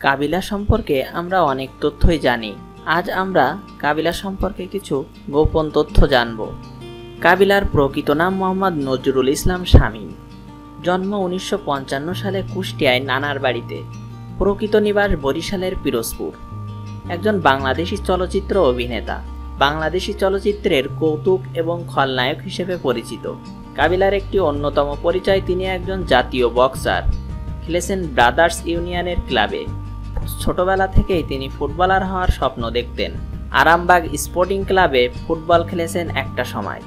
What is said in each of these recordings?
কাবিলা সম্পর্কে আমরা অনেক তথ্যই জানি। আজ আমরা কাবিলা সম্পর্কে কিছু গোপন তথ্য জানব। কাবিলার প্রকৃত নাম মোহাম্মদ নজরুল ইসলাম শামীম জন্ম উনিশশো পঞ্চান্ন সালে কুষ্টিয়ায় নানার বাড়িতে। প্রকৃত নিবাস বরিশালের পিরোজপুর। একজন বাংলাদেশি চলচ্চিত্র অভিনেতা। বাংলাদেশি চলচ্চিত্রের কৌতুক এবং খলনায়ক হিসেবে পরিচিত। কাবিলার একটি অন্যতম পরিচয় তিনি একজন জাতীয় বক্সার। খেলেছেন ব্রাদার্স ইউনিয়নের ক্লাবে। ছোটবেলা থেকেই তিনি ফুটবলার হওয়ার স্বপ্ন দেখতেন। আরামবাগ স্পোর্টিং ক্লাবে ফুটবল খেলেছেন একটা সময়।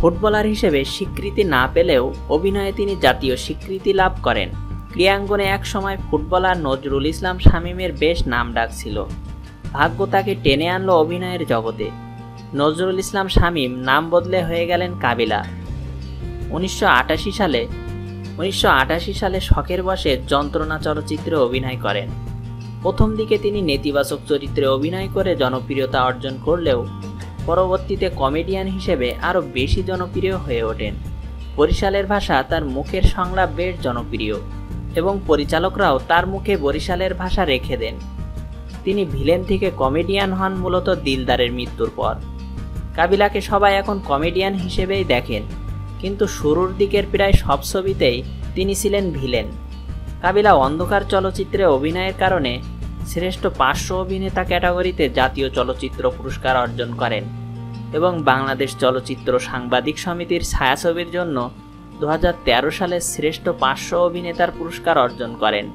ফুটবলার হিসেবে স্বীকৃতি না পেলেও অভিনয়ে তিনি জাতীয় স্বীকৃতি লাভ করেন। ক্রিয়াঙ্গনে এক সময় ফুটবলার নজরুল ইসলাম শামীমের বেশ নাম ডাক ছিল। ভাগ্য তাকে টেনে আনলো অভিনয়ের জগতে। নজরুল ইসলাম শামীম নাম বদলে হয়ে গেলেন কাবিলা। উনিশশো আটাশি সালে, উনিশশো আটাশি সালে শখের বসে যন্ত্রণা চলচ্চিত্রে অভিনয় করেন। প্রথম দিকে তিনি নেতিবাচক চরিত্রে অভিনয় করে জনপ্রিয়তা অর্জন করলেও পরবর্তীতে কমেডিয়ান হিসেবে আরও বেশি জনপ্রিয় হয়ে ওঠেন। বরিশালের ভাষা তার মুখের সংলাপ বেশ জনপ্রিয় এবং পরিচালকরাও তার মুখে বরিশালের ভাষা রেখে দেন। তিনি ভিলেন থেকে কমেডিয়ান হন মূলত দিলদারের মৃত্যুর পর। কাবিলাকে সবাই এখন কমেডিয়ান হিসেবেই দেখেন, কিন্তু শুরুর দিকের প্রায় সব ছবিতেই তিনি ছিলেন ভিলেন। কাবিলা অন্ধকার চলচ্চিত্রে অভিনয়ের কারণে শ্রেষ্ঠ পার্শ্ব অভিনেতা ক্যাটাগরিতে জাতীয় চলচ্চিত্র পুরস্কার অর্জন করেন এবং বাংলাদেশ চলচ্চিত্র সাংবাদিক সমিতির ছায়াছবির জন্য দু হাজার তেরো সালে শ্রেষ্ঠ পার্শ্ব অভিনেতার পুরস্কার অর্জন করেন।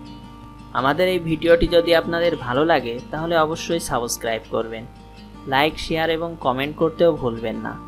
আমাদের এই ভিডিওটি যদি আপনাদের ভালো লাগে, তাহলে অবশ্যই সাবস্ক্রাইব করবেন। লাইক শেয়ার এবং কমেন্ট করতেও ভুলবেন না।